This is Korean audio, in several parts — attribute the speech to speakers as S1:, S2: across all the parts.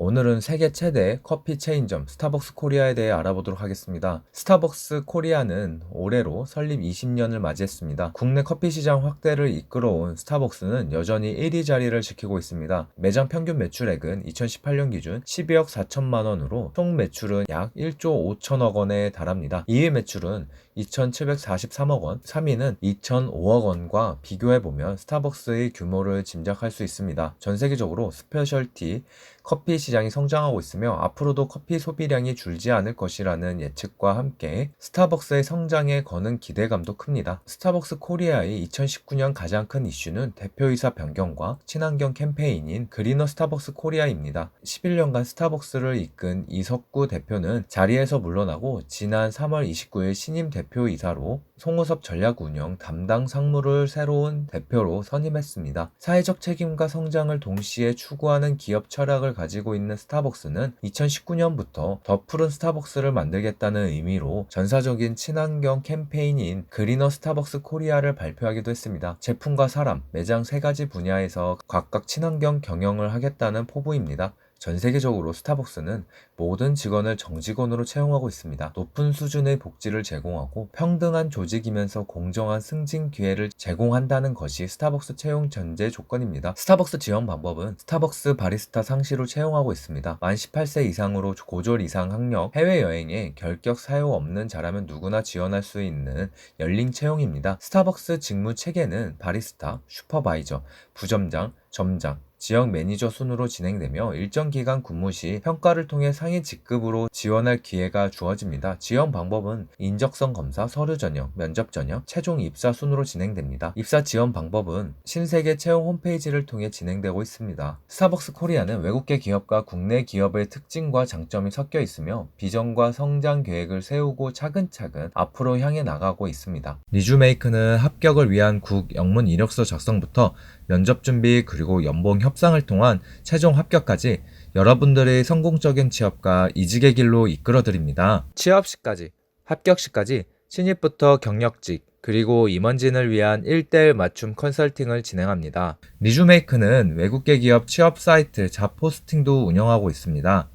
S1: 오늘은 세계 최대 커피 체인점 스타벅스 코리아에 대해 알아보도록 하겠습니다. 스타벅스 코리아는 올해로 설립 20년을 맞이했습니다. 국내 커피 시장 확대를 이끌어온 스타벅스는 여전히 1위 자리를 지키고 있습니다. 매장 평균 매출액은 2018년 기준 12억 4천만 원으로 총 매출은 약 1조 5천억 원에 달합니다. 2위 매출은 2,743억 원, 3위는 2,005억 원과 비교해 보면 스타벅스의 규모를 짐작할 수 있습니다. 전 세계적으로 스페셜티 커피 시장이 성장하고 있으며 앞으로도 커피 소비량이 줄지 않을 것이라는 예측과 함께 스타벅스의 성장에 거는 기대감도 큽니다. 스타벅스 코리아의 2019년 가장 큰 이슈는 대표이사 변경과 친환경 캠페인인 그리너 스타벅스 코리아입니다. 11년간 스타벅스를 이끈 이석구 대표는 자리에서 물러나고 지난 3월 29일 신임 대표이사로 송우섭 전략운영 담당 상무를 새로운 대표로 선임했습니다. 사회적 책임과 성장을 동시에 추구하는 기업 철학을 가지고 있는 스타벅스는 2019년부터 더 푸른 스타벅스를 만들겠다는 의미로 전사적인 친환경 캠페인인 그리너 스타벅스 코리아를 발표하기도 했습니다. 제품과 사람, 매장 세 가지 분야에서 각각 친환경 경영을 하겠다는 포부입니다. 전 세계적으로 스타벅스는 모든 직원을 정직원으로 채용하고 있습니다. 높은 수준의 복지를 제공하고 평등한 조직이면서 공정한 승진 기회를 제공한다는 것이 스타벅스 채용 전제 조건입니다. 스타벅스 지원 방법은 스타벅스 바리스타 상시로 채용하고 있습니다. 만 18세 이상으로 고졸 이상 학력, 해외여행에 결격 사유 없는 자라면 누구나 지원할 수 있는 열린 채용입니다. 스타벅스 직무 체계는 바리스타, 슈퍼바이저, 부점장, 점장, 지역 매니저 순으로 진행되며 일정 기간 근무 시 평가를 통해 상위 직급으로 지원할 기회가 주어집니다. 지원 방법은 인적성 검사, 서류 전형, 면접 전형, 최종 입사 순으로 진행됩니다. 입사 지원 방법은 신세계 채용 홈페이지를 통해 진행되고 있습니다. 스타벅스 코리아는 외국계 기업과 국내 기업의 특징과 장점이 섞여 있으며 비전과 성장 계획을 세우고 차근차근 앞으로 향해 나가고 있습니다. 리주메이크는 합격을 위한 국 영문 이력서 작성부터 면접 준비 그리고 연봉 협상을 통한 최종 합격까지 여러분들의 성공적인 취업과 이직의 길로 이끌어 드립니다. 취업 시까지, 합격 시까지 신입부터 경력직 그리고 임원진을 위한 1대1 맞춤 컨설팅을 진행합니다. 리주메이크는 외국계 기업 취업 사이트 잡포스팅도 운영하고 있습니다.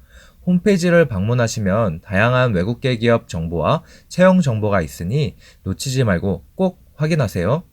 S1: 홈페이지를 방문하시면 다양한 외국계 기업 정보와 채용 정보가 있으니 놓치지 말고 꼭 확인하세요.